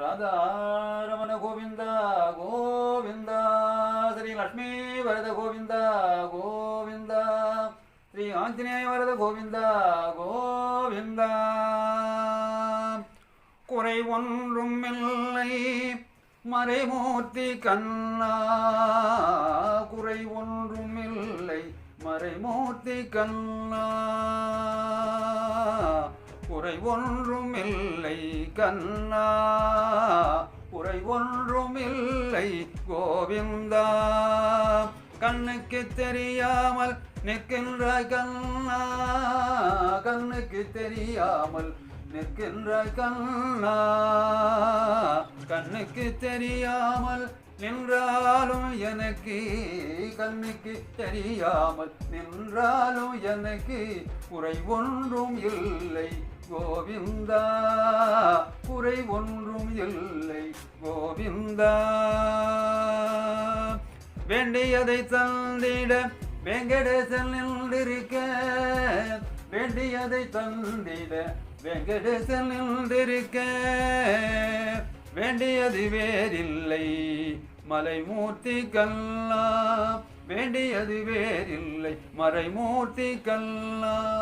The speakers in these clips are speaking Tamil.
ராதாரமண கோவிந்தா கோவிந்தா ஸ்ரீ லக்ஷ்மி வரத கோவிந்தா கோவிந்தா ஸ்ரீ ஆஞ்சநேய வரத கோவிந்தா கோவிந்தா குறை ஒன்றும் இல்லை மறைமூர்த்தி கண்ணா குறை ஒன்றும் இல்லை மறைமூர்த்தி கண்ணா குறை ஒன்றும் இல்லை கண்ணா. குறை ஒன்றும் இல்லை கோவிந்தா. கண்ணுக்கு தெரியாமல் நிற்கின்ற கண்ணா. கண்ணுக்கு தெரியாமல் நிற்கின்ற கண்ணா கண்ணுக்கு தெரியாமல் நின்றாலும் எனக்கு கண்ணுக்கு தெரியாமல் நின்றாலும் எனக்கு குறை ஒன்றும் இல்லை கோவிந்தா குறை ஒன்றும் இல்லை கோவிந்தா. வேண்டியதை தந்திட வெங்கடேசன் நின்றிருக்க வேண்டியதை தந்திட வெங்கடேசன் நின்றிருக்க வேண்டியது வேறில்லை. மலைமூர்த்தி கல்லா வேண்டியது வேறில்லை. மறைமூர்த்தி கல்லா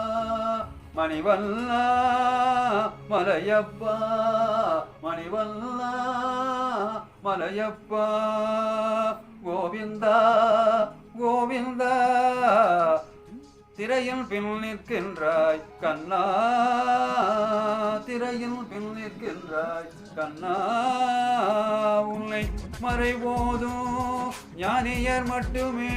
மணிவல்லா. மலையப்பா. மணிவல்லா. மலையப்பா. கோவிந்தா. கோவிந்தா. திரையில் பின் நிற்கின்றாய் கண்ணா. திரையில் பின் நிற்கின்றாய் கண்ணா. உன்னை மறைபோதும் ஞானியர் மட்டுமே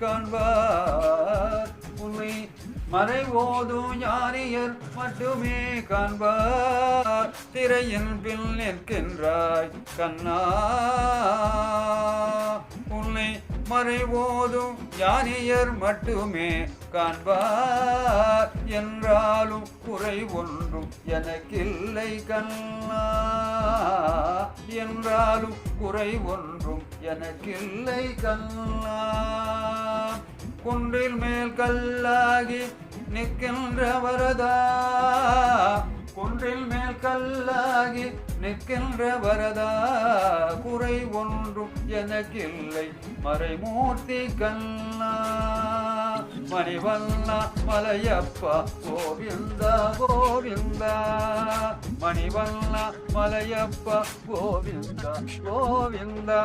காண்பார். உன்னை மறைவோதும் ஞானியர் மட்டுமே காண்பார். திரையின் பின் நிற்கின்றாய் கண்ணா. மறை மறைவோதும் ஞானியர் மட்டுமே காண்பார். என்றாலும் குறை ஒன்றும் எனக்கில்லை கண்ணா. என்றாலும் குறை ஒன்றும் எனக்கில்லை கண்ணா. குன்றில் மேல் கல்லாகி நிற்கின்ற வரதா குன்றில் மேல் கல்லாகி நிற்கின்ற வரதா? குறை ஒன்றும் எனக்கில்லை. மறைமூர்த்தி கல்லா மணிவண்ணா மலையப்பா கோவிந்தா கோவிந்தா. மணிவண்ணா மலையப்பா கோவிந்தா கோவிந்தா.